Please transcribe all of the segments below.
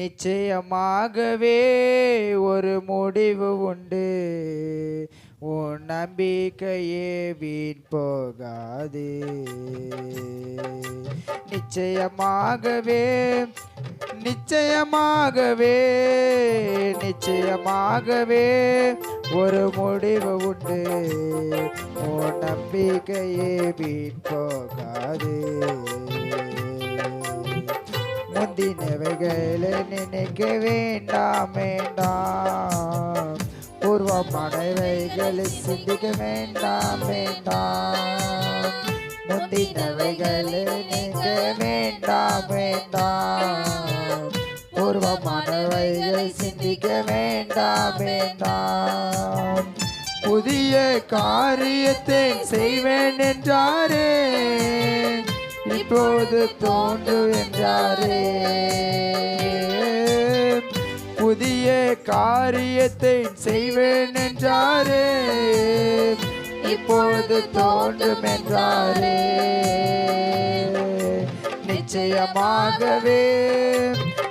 நிச்சயமாகவே ஒரு முடிவு உண்டு. உன் நம்பிக்கையே வீண் போகாது. நிச்சயமாகவே நிச்சயமாகவே நிச்சயமாகவே ஒரு முடிவு உண்டு. உன் நம்பிக்கையே வீண் போகாது. முந்தினவைகளை நினைக்க வேண்டாம் வேண்டாம். பூர்வமானவைகளை சிந்திக்க வேண்டாம் வேண்டாம். முந்தினவைகளை நினைக்க வேண்டாம் வேண்டாம். பூர்வமானவைகளை சிந்திக்க வேண்டாம் வேண்டாம். புதிய காரியத்தை செய்வேன் என்றாரே. இப்போது தோன்று என்றாரே. புதிய காரியத்தை செய்வேன் என்றாரே. இப்பொழுது தோன்றும் என்றாரே. நிச்சயமாகவே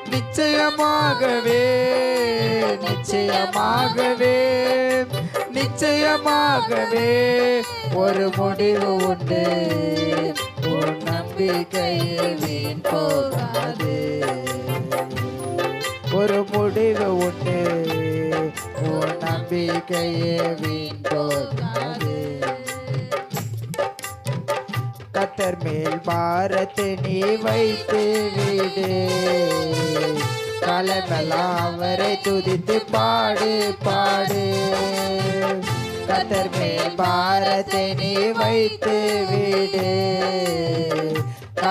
நிச்சயமாகவே நிச்சயமாகவே நிச்சயமாகவே ஒரு முடிவு உண்டு. நம்பிக்கையில் வீண் போகாது. ஒரு முடிவு உண்டு உன் நம்பிக்கையே வீண் போகாது. கத்தர் மேல் பாரத்தை நீ வைத்து விடு. காலமெல்லாம் அவரை துதித்து பாடு பாடு. கத்தர் மேல் பாரத்தை நீ வைத்து விடு.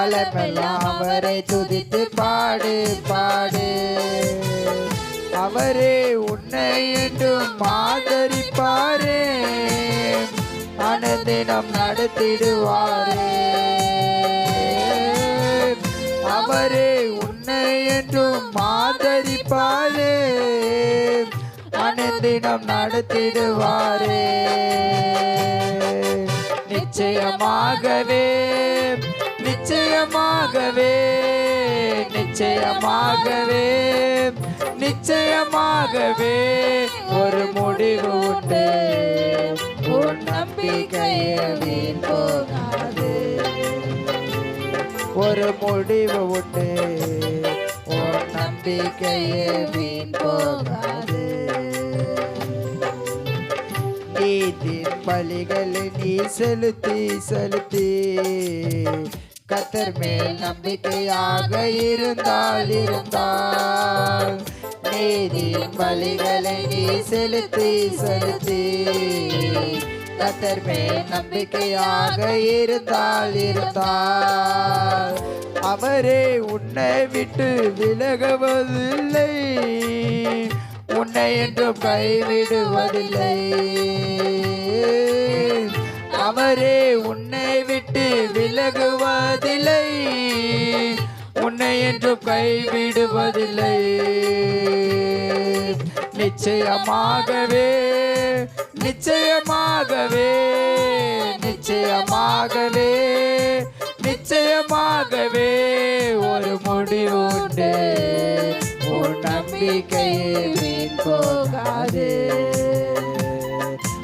காலமெல்லாம் அவரை துதித்து பாடு பாடு. அவரே உன்னை என்றும் மாதரிப்பாரே அனுதினம் நடத்திடுவாரே. அவரே உன்னை என்றும் மாதரிப்பாரே அனுதினம் நடத்திடுவாரே. நிச்சயமாகவே நிச்சயமாகவே நிச்சயமாகவே நிச்சயமாகவே ஒரு முடிவு உண்டு. உன் நம்பிக்கையே போகாது. ஒரு முடிவு உண்டு. உன் நம்பிக்கையே வீண் போகாது. நீதின் பலிகளை நீ செலுத்தி செலுத்தி கத்தர் மேல் நம்பிக்கையாக இருந்தால் இருந்தால். நீதியின் பலிகளை நீ செலுத்தி செலுத்தி. கத்தர் மேல் நம்பிக்கையாக இருந்தால் இருந்தால். அவரே உன்னை விட்டு விலகுவதில்லை. உன்னை என்றும் கைவிடுவதில்லை. அவரே உன்னை விட்டு விலகுவார். உன்னை என்றும் கைவிடுவதில்லை. நிச்சயமாகவே நிச்சயமாகவே நிச்சயமாகவே நிச்சயமாகவே ஒரு முடிவுண்டு உன் நம்பிக்கையே வீண் போகாது.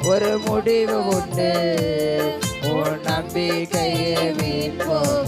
ஒரு முடிவு உண்டு. உன் நம்பிக்கையே வீண் போகாது.